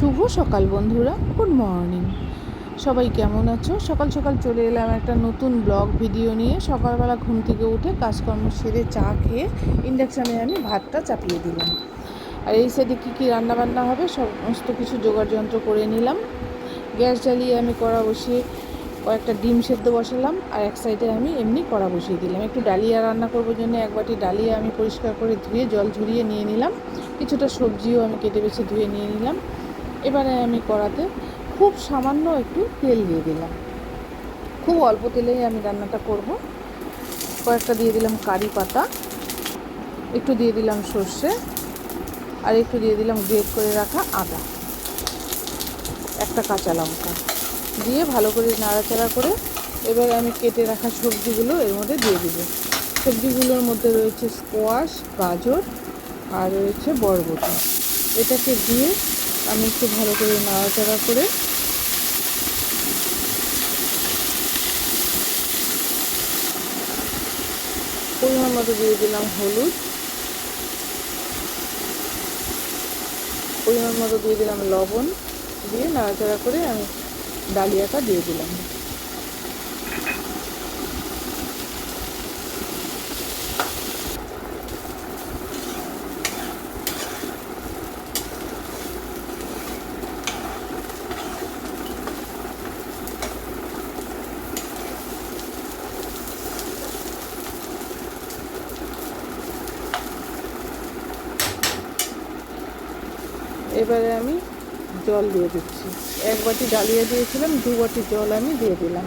শুভ সকাল বন্ধুরা, good morning. সবাই কেমন আছো? সকাল সকাল চলে এলাম একটা নতুন ব্লগ ভিডিও নিয়ে। সকালবেলা ঘুম থেকে উঠে কাজকর্ম সেরে চা খেয়ে ইন্ডাকশানে আমি ভাতটা চাপিয়ে দিলাম। আর এই সাইডে কী কী রান্নাবান্না হবে, সমস্ত কিছু যন্ত্র করে নিলাম। গ্যাস জ্বালিয়ে আমি কড়া বসিয়ে কয়েকটা ডিম সেদ্ধ বসালাম আর এক সাইডে আমি এমনি কড়া বসিয়ে দিলাম। একটু ডালিয়া রান্না করব জন্য এক বাটি ডালিয়া আমি পরিষ্কার করে ধুয়ে জল ঝরিয়ে নিয়ে নিলাম। কিছুটা সবজিও আমি কেটে বেছে ধুয়ে নিয়ে নিলাম। এবারে আমি কড়াতে খুব সামান্য একটু তেল দিয়ে দিলাম। খুব অল্প তেলেই আমি রান্নাটা করব। কয়েকটা দিয়ে দিলাম কারি পাতা, একটু দিয়ে দিলাম সর্ষে, আর একটু দিয়ে দিলাম গ্রেট করে রাখা আদা। একটা কাঁচা লঙ্কা দিয়ে ভালো করে নাড়াচাড়া করে এবার আমি কেটে রাখা সবজিগুলো এর মধ্যে দিয়ে দিব। সবজিগুলোর মধ্যে রয়েছে স্কোয়াশ, গাজর, আর রয়েছে বরবটি। এটাকে দিয়ে আমি একটু ভালো করে নাড়াচাড়া করে পরিমাণ মতো দিয়ে দিলাম হলুদ। পরিমাণ মতো দিয়ে দিলাম লবণ। দিয়ে নাড়াচাড়া করে আমি ডালিয়াটা দিয়ে দিলাম। এবারে আমি জল দিয়ে দিচ্ছি। এক বাটি ডালিয়া দিয়েছিলাম, দু বাটি জল আমি দিয়ে দিলাম।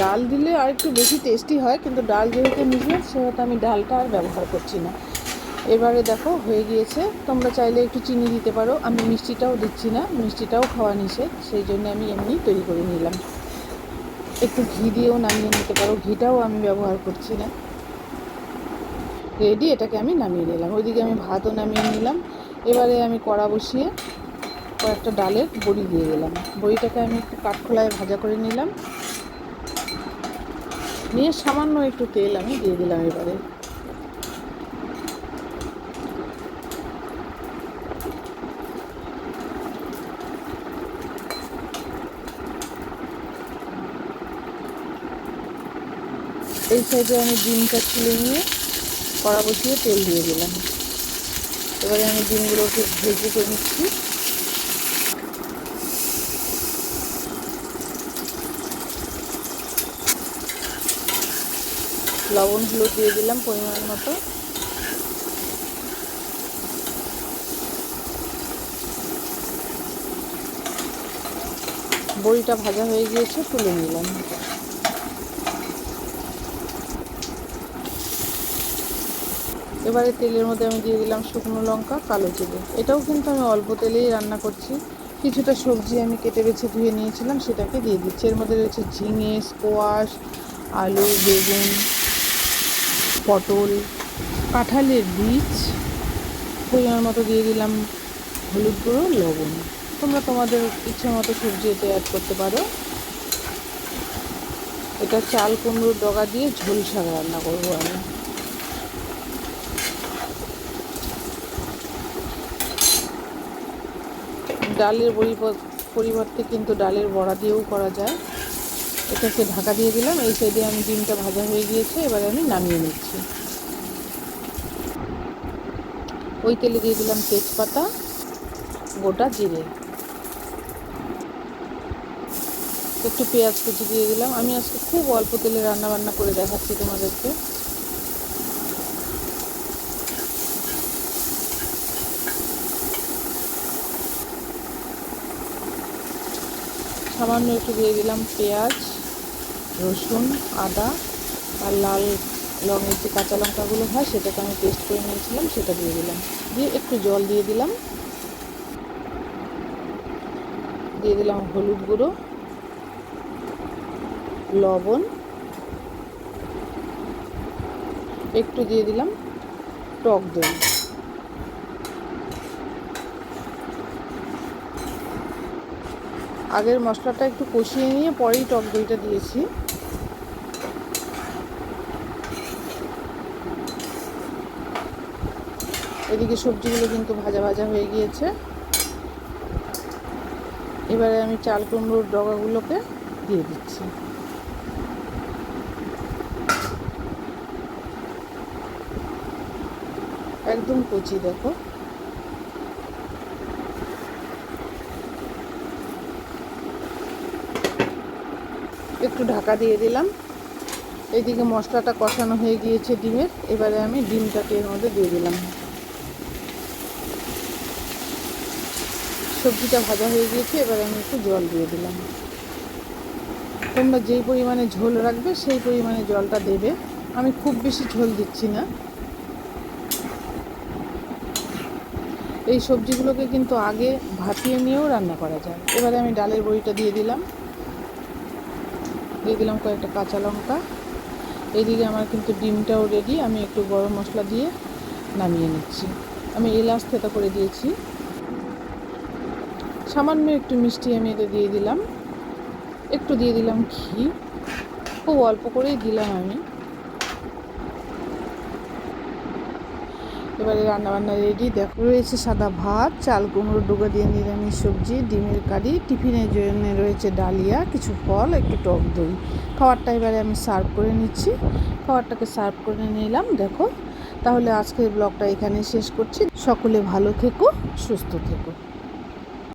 ডাল দিলে আর একটু বেশি টেস্টি হয়, কিন্তু ডাল যেহেতু মিশিয়ে সেহেতু আমি ডালটা আর ব্যবহার করছি না। এবারে দেখো, হয়ে গিয়েছে। তোমরা চাইলে একটু চিনি দিতে পারো। আমি মিষ্টিটাও দিচ্ছি না, মিষ্টিটাও খাওয়া নিষেধ, সেই জন্য আমি এমনি তৈরি করে নিলাম। একটু ঘি দিয়েও নামিয়ে নিতে পারো। ঘিটাও আমি ব্যবহার করছি না। রেডি এটাকে আমি নামিয়ে নিলাম। ওইদিকে আমি ভাতও নামিয়ে নিলাম। এবারে আমি কড়া বসিয়ে কয়েকটা ডালের বড়ি দিয়ে দিলাম। বড়িটাকে আমি একটু কাঠখোলায় ভাজা করে নিলাম। নিয়ে সামান্য একটু তেল আমি দিয়ে দিলাম এবারে। এই সাইডে আমি ডিমটা তুলে নিয়ে কড়া বসিয়ে তেল দিয়ে দিলাম। এবারে আমি ডিমগুলোকে ভেজে করে নিচ্ছি। লবণ হলুদ দিয়ে দিলাম পরিমাণ মতো। বড়িটা ভাজা হয়ে গিয়েছে, তুলে নিলাম। এবারে তেলের মধ্যে আমি দিয়ে দিলাম শুকনো লঙ্কা, কালো জিরে। এটাও কিন্তু আমি অল্প তেলেই রান্না করছি। কিছুটা সবজি আমি কেটে বেছে ধুয়ে নিয়েছিলাম, সেটাকে দিয়ে দিচ্ছি। এর মধ্যে রয়েছে ঝিঙে, স্কোয়াশ, আলু, বেগুন, পটল, কাঁঠালের বীজ, পরিমাণ মতো দিয়ে দিলাম হলুদ গুঁড়ো, লবণ। তোমরা তোমাদের ইচ্ছে মতো সবজি এতে অ্যাড করতে পারো। এটা চাল কুমড়োর ডগা দিয়ে ঝোল শাক রান্না করব আমি। ডালের পরিবর্তে কিন্তু ডালের বড়া দিয়েও করা যায়। এটাকে ঢাকা দিয়ে দিলাম, এই সাইডে আমি ডিমটা ভাজা হয়ে গিয়েছে, এবারে আমি নামিয়ে নিচ্ছি। ওই তেলে দিয়ে দিলাম তেজপাতা, গোটা জিরে। একটু পেঁয়াজ কুচি দিয়ে দিলাম। আমি আজকে খুব অল্প তেলে রান্না বান্না করে দেখাচ্ছি তোমাদেরকে। সামান্য একটু দিয়ে দিলাম পেঁয়াজ, রসুন, আদা আর লাল রঙের যে কাঁচা লঙ্কাগুলো হয় সেটাকে আমি পেস্ট করে নিয়েছিলাম, সেটা দিয়ে দিলাম। দিয়ে একটু জল দিয়ে দিলাম। দিয়ে দিলাম হলুদ গুঁড়ো, লবণ। একটু দিয়ে দিলাম টক দই। আগের মশলাটা একটু কষিয়ে নিয়ে পরেই টক দইটা দিয়েছি। এদিকে সবজিগুলো কিন্তু ভাজা ভাজা হয়ে গিয়েছে। এবারে আমি চাল কুমড়োর ডগাগুলোকে দিয়ে দিচ্ছি। একদম কচি দেখো। একটু ঢাকা দিয়ে দিলাম। এইদিকে মশলাটা কষানো হয়ে গিয়েছে ডিমের। এবারে আমি ডিমটাকে এর মধ্যে দিয়ে দিলাম। সবজিটা ভাজা হয়ে গিয়েছে, এবারে আমি একটু জল দিয়ে দিলাম। তোমরা যেই পরিমাণে ঝোল রাখবে, সেই পরিমাণে জলটা দেবে। আমি খুব বেশি ঝোল দিচ্ছি না। এই সবজিগুলোকে কিন্তু আগে ভাপিয়ে নিয়েও রান্না করা যায়। এবারে আমি ডালের বড়িটা দিয়ে দিলাম। দিয়ে দিলাম কয়েকটা কাঁচা লঙ্কা। এদিকে আমার কিন্তু ডিমটাও রেডি আমি একটু গরম মশলা দিয়ে নামিয়ে নিচ্ছি। আমি এলাচ থেতা করে দিয়েছি। সামান্য একটু মিষ্টি আমি এতে দিয়ে দিলাম। একটু দিয়ে দিলাম ঘি। খুব অল্প করেই দিলাম আমি। এবারে রান্নাবান্না রেডি দেখো রয়েছে সাদা ভাত, চাল কুমড়ো ডুগা দিয়ে নিরামিষ সবজি, ডিমের কারি টিফিনের জন্য রয়েছে ডালিয়া, কিছু ফল, একটু টক দই। খাবারটা এবারে আমি সার্ভ করে নিচ্ছি। খাবারটাকে সার্ভ করে নিলাম, দেখো। তাহলে আজকের ব্লগটা এখানে শেষ করছি। সকলে ভালো থেকো, সুস্থ থেকো।